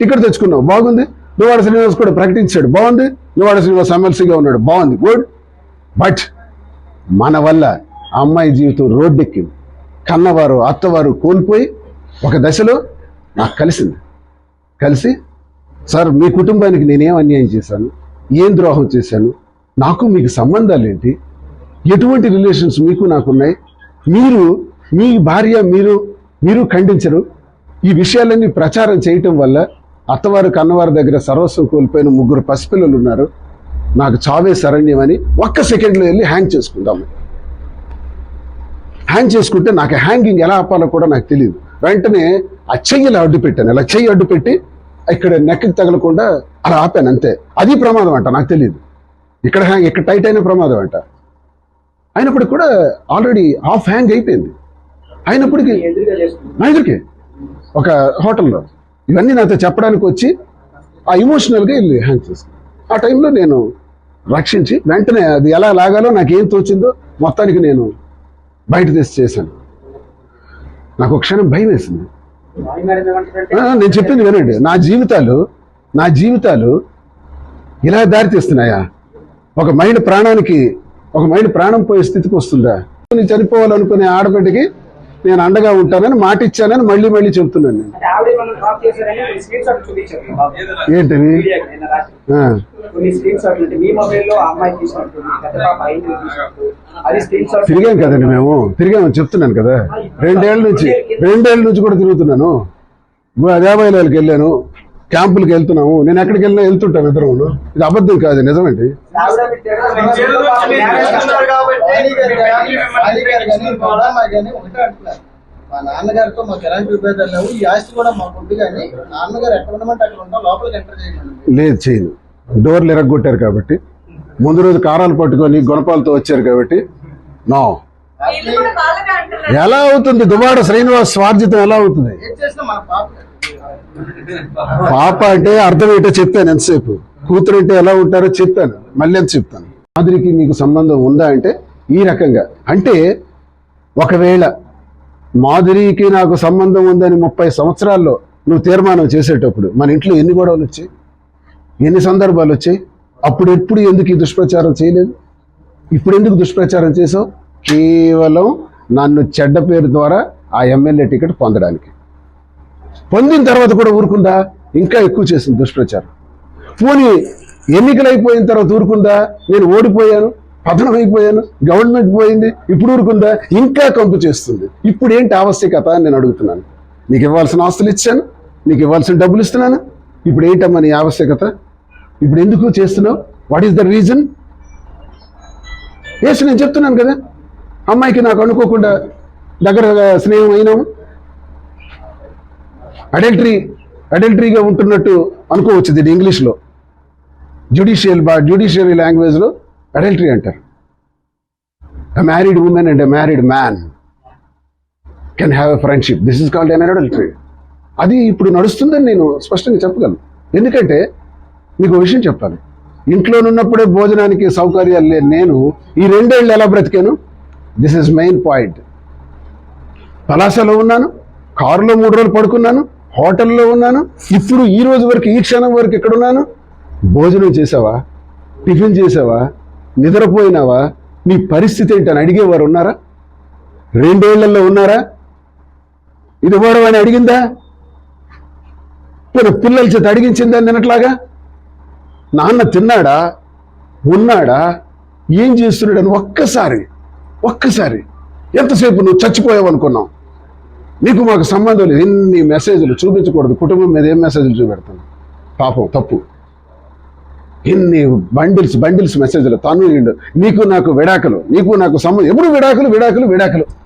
Ticket తెచ్చుకున్నావు. బాగుంది. నువ్వాడ శ్రీనివాస్ కూడా ప్రకటించాడు. బాగుంది. నువ్వాడ శ్రీనివాస్ ఎమ్మెల్సీగా ఉన్నాడు. బాగుంది. గుడ్. బట్ మన వల్ల అమ్మాయి జీవితం రోడ్డెక్కింది. కన్నవారు అత్తవారు కోల్పోయి ఒక దశలో నాకు కలిసింది. కలిసి సార్ మీ కుటుంబానికి నేనేం అన్యాయం చేశాను? ఏం ద్రోహం చేశాను? నాకు మీకు సంబంధాలు ఏంటి? ఎటువంటి రిలేషన్స్ మీకు నాకున్నాయి? మీరు మీ భార్య మీరు మీరు ఖండించరు? ఈ విషయాలన్నీ ప్రచారం చేయటం వల్ల అత్తవారు కన్నవారి దగ్గర సర్వస్వం కోల్పోయిన ముగ్గురు పసిపిల్లలు ఉన్నారు. నాకు చావే శరణ్యం అని ఒక్క సెకండ్లో వెళ్ళి హ్యాంగ్ చేసుకుందాము. హ్యాంగ్ చేసుకుంటే నాకు హ్యాంగింగ్ ఎలా ఆపాలో కూడా నాకు తెలియదు. వెంటనే ఆ చెయ్యిలా అడ్డు పెట్టాను. ఇలా చెయ్యి అడ్డు పెట్టి ఇక్కడ నెక్కి తగలకుండా అలా ఆపాను అంతే. అది ప్రమాదం అంట నాకు తెలియదు. ఇక్కడ హ్యాంగ్ ఇక్కడ టైట్ అయిన ప్రమాదం అంట. అయినప్పటికి కూడా ఆల్రెడీ హాఫ్ హ్యాంగ్ అయిపోయింది. అయినప్పటికీ ఎదురుకే? ఒక హోటల్లో ఇవన్నీ నాతో చెప్పడానికి వచ్చి ఆ ఇమోషనల్గా వెళ్ళి హ్యాంగ్ చేసుకున్నాను ఆ టైంలో నేను రక్షించి వెంటనే అది ఎలా లాగాలో నాకు ఏం తోచిందో మొత్తానికి నేను బయట తెచ్చి చేశాను. నాకు ఒక క్షణం భయం వేసింది. నేను చెప్పింది వినండి. నా జీవితాలు నా జీవితాలు ఇలా దారితీస్తున్నాయా ఒక మైండ్ ప్రాణానికి ఒక మైండ్ ప్రాణం పోయే స్థితికి వస్తుందా? చనిపోవాలనుకునే ఆడబిడ్డకి నేను అండగా ఉంటానని మాట ఇచ్చానని మళ్ళీ మళ్ళీ చెప్తున్నాను నేను. స్క్రీన్ షాట్ తిరిగాం కదండి మేము. తిరిగామని చెప్తున్నాను కదా. రెండేళ్ళ నుంచి రెండేళ్ళ నుంచి కూడా తిరుగుతున్నాను. దేవాలయాలకు వెళ్ళాను. క్యాంపులకు వెళ్తున్నాము. నేను ఎక్కడికి వెళ్ళినా వెళ్తుంటాను ఇద్దరు ఇది అబద్ధం కాదు నిజమండి. మా నాన్నగారితో మాకు ఎలాంటి విభేదాలు లేవు ఈ ఆస్తి కూడా మాకు ఉంది కానీ నాన్నగారు ఎక్కడ ఉండమంటే అక్కడ ఉంటాం లోపలికి ఎంటర్ చేయమని లేదు చేయను. డోర్లు ఎరగొట్టారు కాబట్టి. ముందు రోజు కారాలు పట్టుకొని గుణపాలతో వచ్చారు కాబట్టి నో. ఎలా అవుతుంది? దుబాడ శ్రీనివాస్ స్వార్జితం ఎలా అవుతుంది? పాప అంటే అర్థం ఏంటో చెప్పాను ఎంతసేపు? కూతురు అంటే ఎలా ఉంటారో చెప్పాను. మళ్ళీ ఎంత చెప్తాను? మాదిరికి మీకు సంబంధం ఉందా అంటే ఈ రకంగా. అంటే ఒకవేళ మాధురికి నాకు సంబంధం ఉందని ముప్పై సంవత్సరాల్లో నువ్వు తీర్మానం చేసేటప్పుడు మన ఇంట్లో ఎన్ని గొడవలు వచ్చాయి? ఎన్ని సందర్భాలు వచ్చాయి? అప్పుడు ఎప్పుడు ఎందుకు ఈ దుష్ప్రచారం చేయలేదు? ఇప్పుడు ఎందుకు దుష్ప్రచారం చేసావు కేవలం నన్ను చెడ్డ పేరు ద్వారా ఆ ఎమ్మెల్యే టికెట్ పొందడానికి. పొందిన తర్వాత కూడా ఊరుకుందా? ఇంకా ఎక్కువ చేసింది దుష్ప్రచారం. పోనీ ఎన్నికలు అయిపోయిన తర్వాత ఊరుకుందా? నేను ఓడిపోయాను పతనం అయిపోయాను గవర్నమెంట్ పోయింది ఇప్పుడు ఊరుకుందా? ఇంకా కంపు చేస్తుంది. ఇప్పుడు ఏంటి ఆవశ్యకత అని నేను అడుగుతున్నాను. నీకు ఇవ్వాల్సిన ఆస్తులు ఇచ్చాను నీకు ఇవ్వాల్సిన డబ్బులు ఇస్తున్నాను. ఇప్పుడు ఏంటమ్మా నీ ఆవశ్యకత? ఇప్పుడు ఎందుకు చేస్తున్నావు? What is the reason yes నేను చెప్తున్నాను కదా. అమ్మాయికి నాకు అనుకోకుండా దగ్గర స్నేహం అయినాము. అడల్టరీ అడల్టరీగా ఉంటున్నట్టు అనుకోవచ్చు దీన్ని ఇంగ్లీష్లో. జ్యుడిషియల్ బా జ్యుడిషియరీ లాంగ్వేజ్లో అడల్టరీ అంటారు. A married woman and a married man can have a friendship this is called an adultery అది ఇప్పుడు నడుస్తుందని నేను స్పష్టంగా చెప్పగలను. ఎందుకంటే మీకు విషయం చెప్పాలి. ఇంట్లో ఉన్నప్పుడే భోజనానికి సౌకర్యాలు లేని నేను ఈ రెండేళ్ళు ఎలా బ్రతికాను? దిస్ ఇస్ మెయిన్ పాయింట్ పలాసలో ఉన్నాను కారులో మూడు రోజులు పడుకున్నాను హోటల్లో ఉన్నాను. ఇప్పుడు ఈ రోజు వరకు ఈ క్షణం వరకు ఎక్కడున్నాను? భోజనం చేసావా టిఫిన్ చేసావా నిద్రపోయినావా? నీ పరిస్థితి ఏంటని అడిగేవారు ఉన్నారా? రెండేళ్ళలో ఉన్నారా? ఇది ఇవ్వడం అని అడిగిందా? పోనీ పిల్లల చేత అడిగించిందా నిన్నట్లాగా? నాన్న తిన్నాడా? ఉన్నాడా? ఏం చేస్తున్నాడని ఒక్కసారి ఒక్కసారి ఎంతసేపు నువ్వు చచ్చిపోయావు అనుకున్నావు నీకు మాకు సంబంధం లేదు. ఎన్ని మెసేజ్లు చూపించకూడదు. కుటుంబం మీద ఏం మెసేజ్లు చూపెడతాను? పాపం తప్పు. ఎన్ని బండిల్స్ బండిల్స్ మెసేజ్లు తను నీకు నాకు విడాకులు నీకు నాకు సంబంధం ఎప్పుడు విడాకులు విడాకులు విడాకులు.